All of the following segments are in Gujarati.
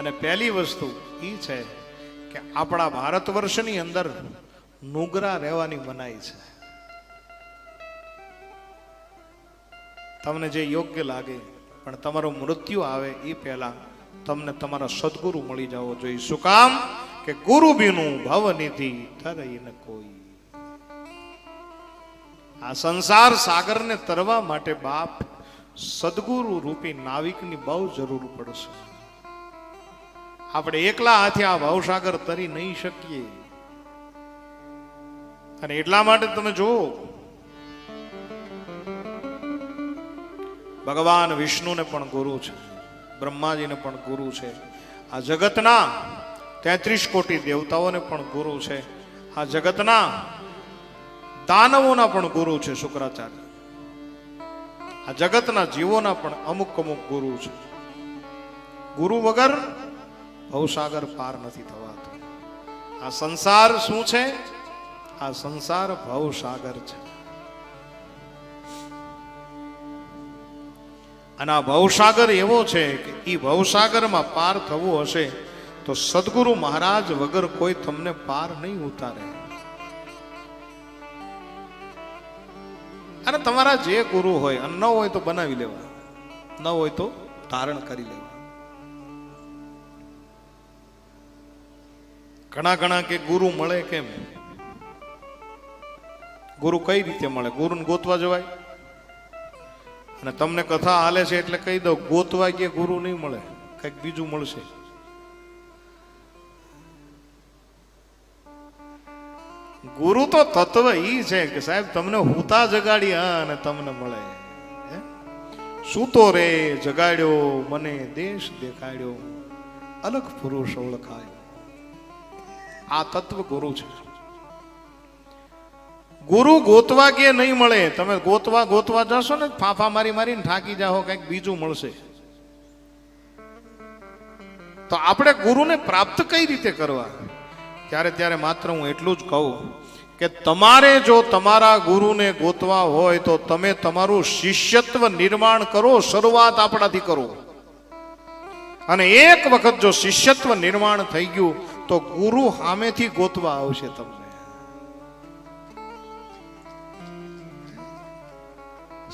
અને પહેલી વસ્તુ એ છે કે આપણા ભારત વર્ષની અંદર નુગરા રહેવાની મનાઈ છે. તમને જે યોગ્ય લાગે, પણ તમારું મૃત્યુ આવે એ પહેલા તમને તમારા સદગુરુ મળી જવો જોઈએ શું કામ? કે ગુરુ બીનું ભવનિધિ તરઈ ન કોઈ. આ સંસાર સાગરને તરવા માટે બાપ સદગુરુ રૂપી નાવિકની બહુ જરૂર પડશે. આપણે એકલા હાથે આ ભાવસાગર તરી નહીં શકીએ. અને એટલા માટે તમે જુઓ, ભગવાન વિષ્ણુને પણ ગુરુ છે, બ્રહ્માજીને પણ ગુરુ છે, આ જગતના તેત્રીસ કોટી દેવતાઓને પણ ગુરુ છે, આ જગતના દાનવોના પણ ગુરુ છે શુક્રાચાર્ય. આ જગતના જીવોના પણ અમુક અમુક ગુરુ છે. ગુરુ વગર ભવસાગર પાર નથી થવાતો. આ સંસાર શું છે? આ સંસાર ભવસાગર છે. અને આ ભવસાગર એવો છે કે એ ભવસાગરમાં પાર થવું હશે તો સદગુરુ મહારાજ વગર કોઈ તમને પાર નહીં ઉતારે. અને તમારા જે ગુરુ હોય અને ન હોય તો બનાવી લેવા. ન હોય તો ધારણ કરી લેવા. ઘણા ઘણા કે ગુરુ મળે કેમ? ગુરુ કઈ રીતે મળે? ગુરુને ગોતવા જવાય? અને તમને કથા હાલે છે એટલે કહી દો ગોતવા કે ગુરુ નહીં મળે, કંઈક બીજું મળશે. ગુરુ તો તત્વ ઈ છે કે સાહેબ, તમને હુતા જગાડી અને તમને મળે? સૂતો રે, જગાડ્યો, મને દેશ દેખાડ્યો. અલગ પુરુષ ઓળખાયો. આ તત્વ ગુરુ છે. ગુરુ ગોતવા કે નહીં મળે, તમે ગોતવા ગોતવા જશો ને, ફાફા મારી મારીને થાકી જાઓ, કંઈક બીજું મળશે. તો આપણે ગુરુને પ્રાપ્ત કઈ રીતે કરવા? ત્યારે ત્યારે માત્ર હું એટલું જ કહું કે તમારે જો તમારા ગુરુને ગોતવા હોય તો તમે તમારું શિષ્યત્વ નિર્માણ કરો, શરૂઆત આપણાથી કરો. અને એક વખત જો શિષ્યત્વ નિર્માણ થઈ ગયું તો ગુરુ સામેથી ગોતવા આવશે તમને.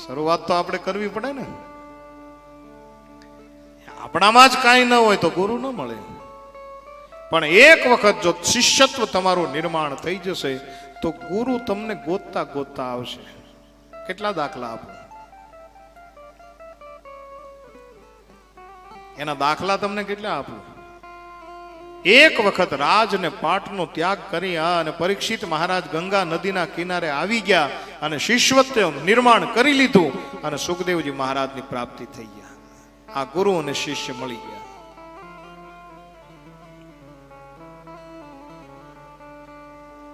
શરૂઆત તો આપણે કરવી પડે ને. આપણામાં જ કાંઈ ન હોય તો ગુરુ ન મળે. પણ એક વખત જો શિષ્યત્વ તમારું નિર્માણ થઈ જશે, તો ગુરુ તમને ગોતતા ગોતતા આવશે. કેટલા દાખલા આપો? એના દાખલા તમને કેટલા આપું? એક વખત રાજ ને પાટનો ત્યાગ કરી અને પરીક્ષિત મહારાજ ગંગા નદીના કિનારે આવી ગયા અને શિષ્યત્વ નિર્માણ કરી લીધું અને સુખદેવજી મહારાજની પ્રાપ્તિ થઈ ગયા. આ ગુરુ અને શિષ્ય મળી ગયા.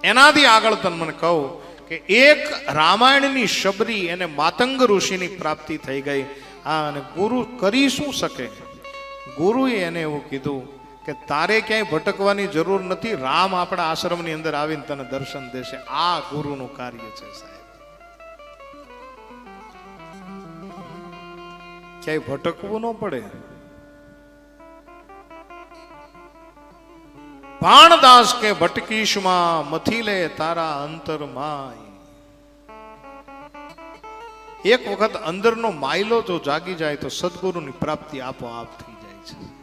એનાથી આગળ તન મને કહું કે એક રામાયણની શબરી એને માતંગ ઋષિની પ્રાપ્તિ થઈ ગઈ. આ અને ગુરુ કરી શું શકે? ગુરુએ એને એવું કીધું કે તારે ક્યાંય ભટકવાની જરૂર નથી, રામ આપણા આશ્રમની અંદર આવીને તને દર્શન દેશે. આ ગુરુનું કાર્ય છે સાહેબ. ક્યાંય ભટકવું ન પડે. ભાણદાસ કે ભટકીશમાં મથી લે તારા અંતરમાય એક વખત અંદરનો માયલો જો જાગી જાય તો સદગુરુની પ્રાપ્તિ આપોઆપ થઈ જાય છે.